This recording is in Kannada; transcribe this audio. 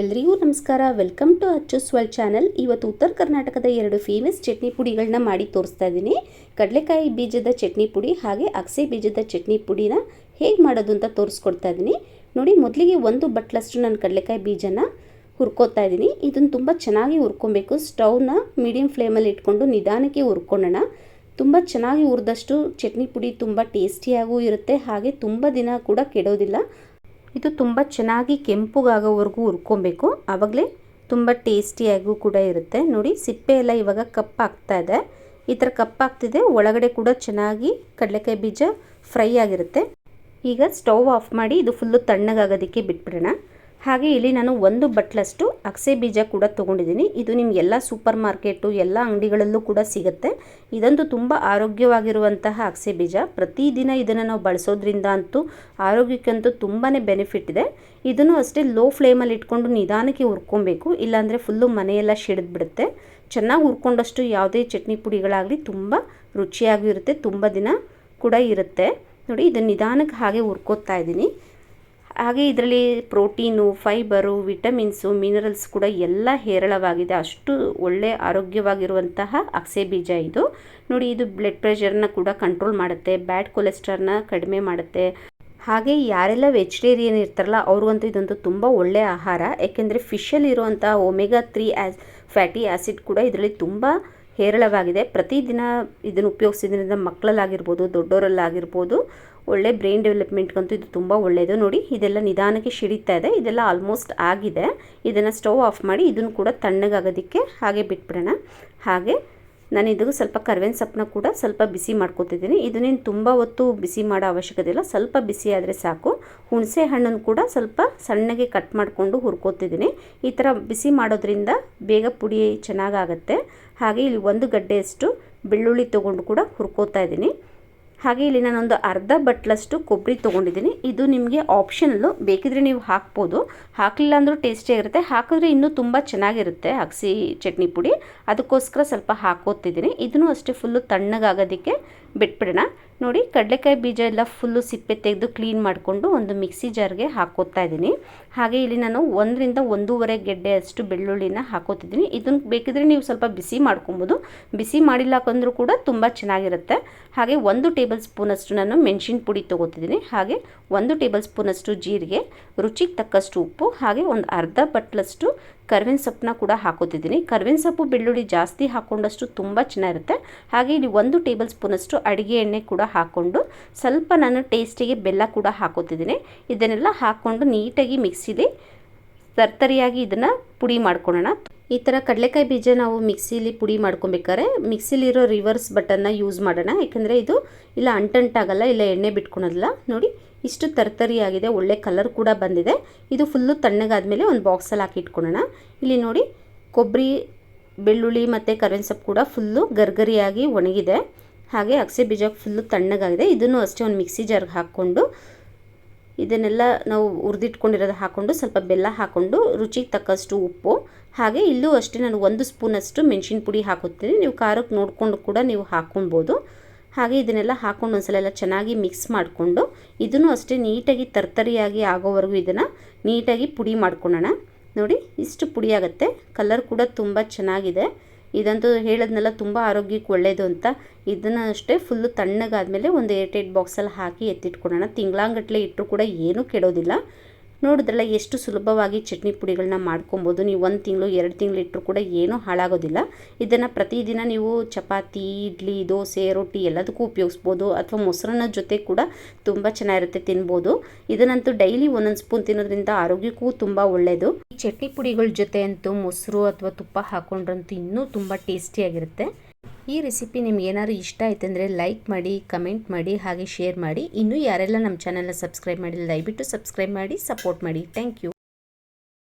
ಎಲ್ರಿಗೂ ನಮಸ್ಕಾರ. ವೆಲ್ಕಮ್ ಟು ಅಚ್ಚು ಸ್ವಲ್ ಚಾನಲ್ ಇವತ್ತು ಉತ್ತರ ಕರ್ನಾಟಕದ ಎರಡು ಫೇಮಸ್ ಚಟ್ನಿ ಪುಡಿಗಳನ್ನ ಮಾಡಿ ತೋರಿಸ್ತಾ ಇದ್ದೀನಿ. ಕಡಲೆಕಾಯಿ ಬೀಜದ ಚಟ್ನಿ ಪುಡಿ ಹಾಗೆ ಅಗಸೆ ಬೀಜದ ಚಟ್ನಿ ಪುಡಿನ ಹೇಗೆ ಮಾಡೋದು ಅಂತ ತೋರಿಸ್ಕೊಡ್ತಾ ಇದ್ದೀನಿ. ನೋಡಿ, ಮೊದಲಿಗೆ ಒಂದು ಬಟ್ಲಷ್ಟು ನಾನು ಕಡಲೆಕಾಯಿ ಬೀಜನ ಹುರ್ಕೋತಾ ಇದ್ದೀನಿ. ಇದನ್ನು ತುಂಬ ಚೆನ್ನಾಗಿ ಹುರ್ಕೊಬೇಕು. ಸ್ಟವ್ನ ಮೀಡಿಯಂ ಫ್ಲೇಮಲ್ಲಿ ಇಟ್ಕೊಂಡು ನಿಧಾನಕ್ಕೆ ಹುರ್ಕೊಳ್ಳೋಣ. ತುಂಬ ಚೆನ್ನಾಗಿ ಹುರಿದಷ್ಟು ಚಟ್ನಿ ಪುಡಿ ತುಂಬ ಟೇಸ್ಟಿಯಾಗೂ ಇರುತ್ತೆ. ಹಾಗೆ ತುಂಬ ದಿನ ಕೂಡ ಕೆಡೋದಿಲ್ಲ. ಇದು ತುಂಬ ಚೆನ್ನಾಗಿ ಕೆಂಪುಗಾಗೋವರೆಗೂ ಹುರ್ಕೊಬೇಕು. ಆವಾಗಲೇ ತುಂಬ ಟೇಸ್ಟಿಯಾಗೂ ಕೂಡ ಇರುತ್ತೆ. ನೋಡಿ, ಸಿಪ್ಪೆ ಎಲ್ಲ ಇವಾಗ ಕಪ್ಪಾಗ್ತಾ ಇದೆ. ಈ ಥರ ಕಪ್ಪಾಗ್ತಿದೆ ಒಳಗಡೆ ಕೂಡ ಚೆನ್ನಾಗಿ ಕಡಲೆಕಾಯಿ ಬೀಜ ಫ್ರೈ ಆಗಿರುತ್ತೆ. ಈಗ ಸ್ಟವ್ ಆಫ್ ಮಾಡಿ ಇದು ಫುಲ್ಲು ತಣ್ಣಗಾಗೋದಕ್ಕೆ ಬಿಟ್ಬಿಡೋಣ. ಹಾಗೆ ಇಲ್ಲಿ ನಾನು ಒಂದು ಬಟ್ಲಷ್ಟು ಅಗಸೆ ಬೀಜ ಕೂಡ ತೊಗೊಂಡಿದ್ದೀನಿ. ಇದು ನಿಮಗೆಲ್ಲ ಸೂಪರ್ ಮಾರ್ಕೆಟು, ಎಲ್ಲ ಅಂಗಡಿಗಳಲ್ಲೂ ಕೂಡ ಸಿಗುತ್ತೆ. ಇದಂತೂ ತುಂಬ ಆರೋಗ್ಯವಾಗಿರುವಂತಹ ಅಗಸೆ ಬೀಜ. ಪ್ರತಿದಿನ ಇದನ್ನು ನಾವು ಬಳಸೋದ್ರಿಂದ ಅಂತೂ ಆರೋಗ್ಯಕ್ಕಂತೂ ತುಂಬಾ ಬೆನಿಫಿಟ್ ಇದೆ. ಇದನ್ನು ಅಷ್ಟೇ ಲೋ ಫ್ಲೇಮಲ್ಲಿ ಇಟ್ಕೊಂಡು ನಿಧಾನಕ್ಕೆ ಹುರ್ಕೊಬೇಕು. ಇಲ್ಲಾಂದರೆ ಫುಲ್ಲು ಮನೆಯೆಲ್ಲ ಸಿಡಿದ್ಬಿಡುತ್ತೆ ಚೆನ್ನಾಗಿ ಹುರ್ಕೊಂಡಷ್ಟು ಯಾವುದೇ ಚಟ್ನಿ ಪುಡಿಗಳಾಗಲಿ ತುಂಬ ರುಚಿಯಾಗಿರುತ್ತೆ ತುಂಬ ದಿನ ಕೂಡ ಇರುತ್ತೆ. ನೋಡಿ, ಇದನ್ನು ನಿಧಾನಕ್ಕೆ ಹಾಗೆ ಹುರ್ಕೋತಾ ಇದ್ದೀನಿ. ಹಾಗೆ ಇದರಲ್ಲಿ ಪ್ರೋಟೀನು, ಫೈಬರು, ವಿಟಮಿನ್ಸು, ಮಿನರಲ್ಸ್ ಕೂಡ ಎಲ್ಲ ಹೇರಳವಾಗಿದೆ. ಅಷ್ಟು ಒಳ್ಳೆ ಆರೋಗ್ಯವಾಗಿರುವಂತಹ ಅಗಸೆ ಬೀಜ ಇದು. ನೋಡಿ, ಇದು ಬ್ಲಡ್ ಪ್ರೆಷರ್ನ ಕೂಡ ಕಂಟ್ರೋಲ್ ಮಾಡುತ್ತೆ ಬ್ಯಾಡ್ ಕೊಲೆಸ್ಟ್ರಾಲ್ನ ಕಡಿಮೆ ಮಾಡುತ್ತೆ. ಹಾಗೆ ಯಾರೆಲ್ಲ ವೆಜಿಟೇರಿಯನ್ ಇರ್ತಾರಲ್ಲ, ಅವ್ರಿಗಂತೂ ಇದಂತೂ ತುಂಬ ಒಳ್ಳೆಯ ಆಹಾರ. ಯಾಕೆಂದರೆ ಫಿಶಲ್ಲಿ ಇರುವಂಥ omega three as fatty acid ಕೂಡ ಇದರಲ್ಲಿ ತುಂಬ ಹೇರಳವಾಗಿದೆ. ಪ್ರತಿದಿನ ಇದನ್ನು ಉಪಯೋಗಿಸಿದ್ರಿಂದ ಮಕ್ಕಳಲ್ಲಾಗಿರ್ಬೋದು ದೊಡ್ಡವರಲ್ಲಾಗಿರ್ಬೋದು ಒಳ್ಳೆ ಬ್ರೈನ್ ಡೆವಲಪ್ಮೆಂಟ್ಗಂತೂ ಇದು ತುಂಬ ಒಳ್ಳೆಯದು ನೋಡಿ, ಇದೆಲ್ಲ ನಿಧಾನಕ್ಕೆ ಶಿಡಿತಾ ಇದೆ. ಇದೆಲ್ಲ ಆಲ್ಮೋಸ್ಟ್ ಆಗಿದೆ. ಇದನ್ನು ಸ್ಟವ್ ಆಫ್ ಮಾಡಿ ಇದನ್ನು ಕೂಡ ತಣ್ಣಗಾಗೋದಕ್ಕೆ ಹಾಗೆ ಬಿಟ್ಬಿಡೋಣ. ಹಾಗೆ ನಾನು ಇದಕ್ಕೆ ಸ್ವಲ್ಪ ಕರ್ವೆನ್ ಸೊಪ್ಪನ್ನ ಕೂಡ ಸ್ವಲ್ಪ ಬಿಸಿ ಮಾಡ್ಕೊತಿದ್ದೀನಿ. ಇದನ್ನೇನು ತುಂಬ ಹೊತ್ತು ಬಿಸಿ ಮಾಡೋ ಅವಶ್ಯಕತೆ ಇಲ್ಲ. ಸ್ವಲ್ಪ ಬಿಸಿ ಆದರೆ ಸಾಕು. ಹುಣಸೆ ಹಣ್ಣನ್ನು ಕೂಡ ಸ್ವಲ್ಪ ಸಣ್ಣಗೆ ಕಟ್ ಮಾಡಿಕೊಂಡು ಹುರ್ಕೋತಿದ್ದೀನಿ. ಈ ಥರ ಬಿಸಿ ಮಾಡೋದ್ರಿಂದ ಬೇಗ ಪುಡಿ ಚೆನ್ನಾಗಾಗತ್ತೆ. ಹಾಗೆ ಇಲ್ಲಿ ಒಂದು ಗಡ್ಡೆಯಷ್ಟು ಬೆಳ್ಳುಳ್ಳಿ ತೊಗೊಂಡು ಕೂಡ ಹುರ್ಕೋತಾ ಇದ್ದೀನಿ. ಹಾಗೆ ಇಲ್ಲಿ ನಾನೊಂದು ಅರ್ಧ ಬಟ್ಲಷ್ಟು ಕೊಬ್ಬರಿ ತೊಗೊಂಡಿದ್ದೀನಿ. ಇದು ನಿಮಗೆ ಆಪ್ಷನಲ್ಲು ಬೇಕಿದ್ರೆ ನೀವು ಹಾಕ್ಬೋದು. ಹಾಕಲಿಲ್ಲ ಅಂದರೂ ಟೇಸ್ಟಿಯಾಗಿರುತ್ತೆ ಹಾಕಿದ್ರೆ ಇನ್ನೂ ತುಂಬ ಚೆನ್ನಾಗಿರುತ್ತೆ ಅಗಸಿ ಚಟ್ನಿ ಪುಡಿ. ಅದಕ್ಕೋಸ್ಕರ ಸ್ವಲ್ಪ ಹಾಕೋತಿದ್ದೀನಿ. ಇದನ್ನು ಅಷ್ಟೇ ಫುಲ್ಲು ತಣ್ಣಗಾಗೋದಕ್ಕೆ ಬಿಟ್ಬಿಡೋಣ. ನೋಡಿ, ಕಡಲೆಕಾಯಿ ಬೀಜ ಎಲ್ಲ ಫುಲ್ಲು ಸಿಪ್ಪೆ ತೆಗೆದು ಕ್ಲೀನ್ ಮಾಡಿಕೊಂಡು ಒಂದು ಮಿಕ್ಸಿ ಜಾರ್ಗೆ ಹಾಕೋತಾ ಇದ್ದೀನಿ. ಹಾಗೆ ಇಲ್ಲಿ ನಾನು ಒಂದರಿಂದ ಒಂದೂವರೆ ಗೆಡ್ಡೆ ಅಷ್ಟು ಬೆಳ್ಳುಳ್ಳಿನ ಹಾಕೋತಿದ್ದೀನಿ. ಇದನ್ನು ಬೇಕಿದ್ರೆ ನೀವು ಸ್ವಲ್ಪ ಬಿಸಿ ಮಾಡ್ಕೊಬೋದು. ಬಿಸಿ ಮಾಡಿಲ್ಲ ಹಾಕಂದ್ರೂ ಕೂಡ ತುಂಬ ಚೆನ್ನಾಗಿರುತ್ತೆ. ಹಾಗೆ ಒಂದು ಟೇಬಲ್ ಸ್ಪೂನಷ್ಟು ನಾನು ಮೆಣಸಿನ ಪುಡಿ ತೊಗೋತಿದ್ದೀನಿ. ಹಾಗೆ ಒಂದು ಟೇಬಲ್ ಸ್ಪೂನಷ್ಟು ಜೀರಿಗೆ, ರುಚಿಗೆ ತಕ್ಕಷ್ಟು ಉಪ್ಪು, ಹಾಗೆ ಒಂದು ಅರ್ಧ ಬಟ್ಲಷ್ಟು ಕರ್ಬೇವಿನ ಸೊಪ್ಪನ್ನ ಕೂಡ ಹಾಕೋತಿದ್ದೀನಿ. ಕರ್ಬೇವಿನ ಸೊಪ್ಪು ಬೆಳ್ಳುಳ್ಳಿ ಜಾಸ್ತಿ ಹಾಕೊಂಡಷ್ಟು ತುಂಬ ಚೆನ್ನಾಗಿರುತ್ತೆ. ಹಾಗೆ ಇಲ್ಲಿ ಒಂದು ಟೇಬಲ್ ಸ್ಪೂನಷ್ಟು ಅಡುಗೆ ಎಣ್ಣೆ ಕೂಡ ಹಾಕ್ಕೊಂಡು ಸ್ವಲ್ಪ ನಾನು ಟೇಸ್ಟಿಗೆ ಬೆಲ್ಲ ಕೂಡ ಹಾಕೋತಿದ್ದೀನಿ. ಇದನ್ನೆಲ್ಲ ಹಾಕ್ಕೊಂಡು ನೀಟಾಗಿ ಮಿಕ್ಸಿಲಿ ತರ್ತರಿಯಾಗಿ ಇದನ್ನು ಪುಡಿ ಮಾಡ್ಕೊಳ್ಳೋಣ. ಈ ಥರ ಕಡಲೆಕಾಯಿ ಬೀಜ ನಾವು ಮಿಕ್ಸಿಲಿ ಪುಡಿ ಮಾಡ್ಕೊಬೇಕಾದ್ರೆ ಮಿಕ್ಸಿಲಿರೋ ರಿವರ್ಸ್ ಬಟನ್ನ ಯೂಸ್ ಮಾಡೋಣ. ಯಾಕಂದರೆ ಇದು ಇಲ್ಲ ಅಂಟಂಟಾಗಲ್ಲ ಇಲ್ಲ ಎಣ್ಣೆ ಬಿಟ್ಕೊಳೋದಿಲ್ಲ. ನೋಡಿ, ಇಷ್ಟು ತರ್ತರಿಯಾಗಿದೆ, ಒಳ್ಳೆ ಕಲರ್ ಕೂಡ ಬಂದಿದೆ. ಇದು ಫುಲ್ಲು ತಣ್ಣಗಾದ್ಮೇಲೆ ಒಂದು ಬಾಕ್ಸಲ್ಲಿ ಹಾಕಿ ಇಟ್ಕೊಳ್ಳೋಣ. ಇಲ್ಲಿ ನೋಡಿ, ಕೊಬ್ಬರಿ, ಬೆಳ್ಳುಳ್ಳಿ ಮತ್ತು ಕರ್ಬೇವಿನ ಸೊಪ್ಪು ಕೂಡ ಫುಲ್ಲು ಗರ್ಗರಿಯಾಗಿ ಒಣಗಿದೆ. ಹಾಗೆ ಅಗಸೆ ಬೀಜ ಫುಲ್ಲು ತಣ್ಣಗಾಗಿದೆ. ಇದನ್ನು ಅಷ್ಟೇ ಒಂದು ಮಿಕ್ಸಿ ಜಾರ್ಗೆ ಹಾಕ್ಕೊಂಡು ಇದನ್ನೆಲ್ಲ ನಾವು ಹುರಿದಿಟ್ಕೊಂಡಿರೋದು ಹಾಕ್ಕೊಂಡು ಸ್ವಲ್ಪ ಬೆಲ್ಲ ಹಾಕ್ಕೊಂಡು ರುಚಿಗೆ ತಕ್ಕಷ್ಟು ಉಪ್ಪು. ಹಾಗೆ ಇಲ್ಲೂ ಅಷ್ಟೇ ನಾನು ಒಂದು ಸ್ಪೂನಷ್ಟು ಮೆಣಸಿನ ಪುಡಿ ಹಾಕುತ್ತೀನಿ. ನೀವು ಖಾರಕ್ಕೆ ನೋಡಿಕೊಂಡು ಕೂಡ ನೀವು ಹಾಕ್ಕೊಬೋದು ಹಾಗೆ ಇದನ್ನೆಲ್ಲ ಹಾಕ್ಕೊಂಡು ಒಂದ್ಸಲ ಎಲ್ಲ ಚೆನ್ನಾಗಿ ಮಿಕ್ಸ್ ಮಾಡಿಕೊಂಡು ಇದನ್ನು ಅಷ್ಟೇ ನೀಟಾಗಿ ತರ್ತರಿಯಾಗಿ ಆಗೋವರೆಗೂ ಇದನ್ನು ನೀಟಾಗಿ ಪುಡಿ ಮಾಡ್ಕೊಳ್ಳೋಣ. ನೋಡಿ ಇಷ್ಟು ಪುಡಿ ಕಲರ್ ಕೂಡ ತುಂಬ ಚೆನ್ನಾಗಿದೆ. ಇದಂತೂ ಹೇಳೋದ್ನೆಲ್ಲ ತುಂಬ ಆರೋಗ್ಯಕ್ಕೆ ಒಳ್ಳೆಯದು ಅಂತ. ಇದನ್ನು ಅಷ್ಟೇ ಫುಲ್ಲು ತಣ್ಣಗಾದಮೇಲೆ ಒಂದು ಏಟ್ ಏಟ್ ಬಾಕ್ಸಲ್ಲಿ ಹಾಕಿ ಎತ್ತಿಟ್ಕೊಳ್ಳೋಣ ತಿಂಗಳಾಂಗಟ್ಲೆ ಇಟ್ಟರು ಕೂಡ ಏನೂ ಕೆಡೋದಿಲ್ಲ. ನೋಡಿದ್ರಲ್ಲ ಎಷ್ಟು ಸುಲಭವಾಗಿ ಚಟ್ನಿ ಪುಡಿಗಳನ್ನ ಮಾಡ್ಕೊಬೋದು. ನೀವು ಒಂದು ತಿಂಗಳು, ಎರಡು ತಿಂಗಳು ಇಟ್ಟರು ಕೂಡ ಏನೂ ಹಾಳಾಗೋದಿಲ್ಲ. ಇದನ್ನು ಪ್ರತಿದಿನ ನೀವು ಚಪಾತಿ, ಇಡ್ಲಿ, ದೋಸೆ, ರೊಟ್ಟಿ ಎಲ್ಲದಕ್ಕೂ ಉಪಯೋಗಿಸ್ಬೋದು. ಅಥವಾ ಮೊಸರನ್ನ ಜೊತೆ ಕೂಡ ತುಂಬ ಚೆನ್ನಾಗಿರುತ್ತೆ ತಿನ್ಬೋದು. ಇದನ್ನಂತೂ ಡೈಲಿ ಒಂದೊಂದು ಸ್ಪೂನ್ ತಿನ್ನೋದ್ರಿಂದ ಆರೋಗ್ಯಕ್ಕೂ ತುಂಬ ಒಳ್ಳೆಯದು ಚಟ್ನಿ ಪುಡಿಗಳ ಜೊತೆ ಅಂತೂ ಮೊಸರು ಅಥವಾ ತುಪ್ಪ ಹಾಕೊಂಡ್ರಂತೂ ಇನ್ನೂ ತುಂಬ ಟೇಸ್ಟಿಯಾಗಿರುತ್ತೆ. ಈ ರೆಸಿಪಿ ನಿಮ್ಗೆ ಏನಾದ್ರು ಇಷ್ಟ ಆಯ್ತು ಅಂದರೆ ಲೈಕ್ ಮಾಡಿ, ಕಮೆಂಟ್ ಮಾಡಿ, ಹಾಗೆ ಶೇರ್ ಮಾಡಿ. ಇನ್ನೂ ಯಾರೆಲ್ಲ ನಮ್ಮ ಚಾನಲ್ನ ಸಬ್ಸ್ಕ್ರೈಬ್ ಮಾಡಿಲ್ಲ, ದಯವಿಟ್ಟು ಸಬ್ಸ್ಕ್ರೈಬ್ ಮಾಡಿ, ಸಪೋರ್ಟ್ ಮಾಡಿ. Thank you.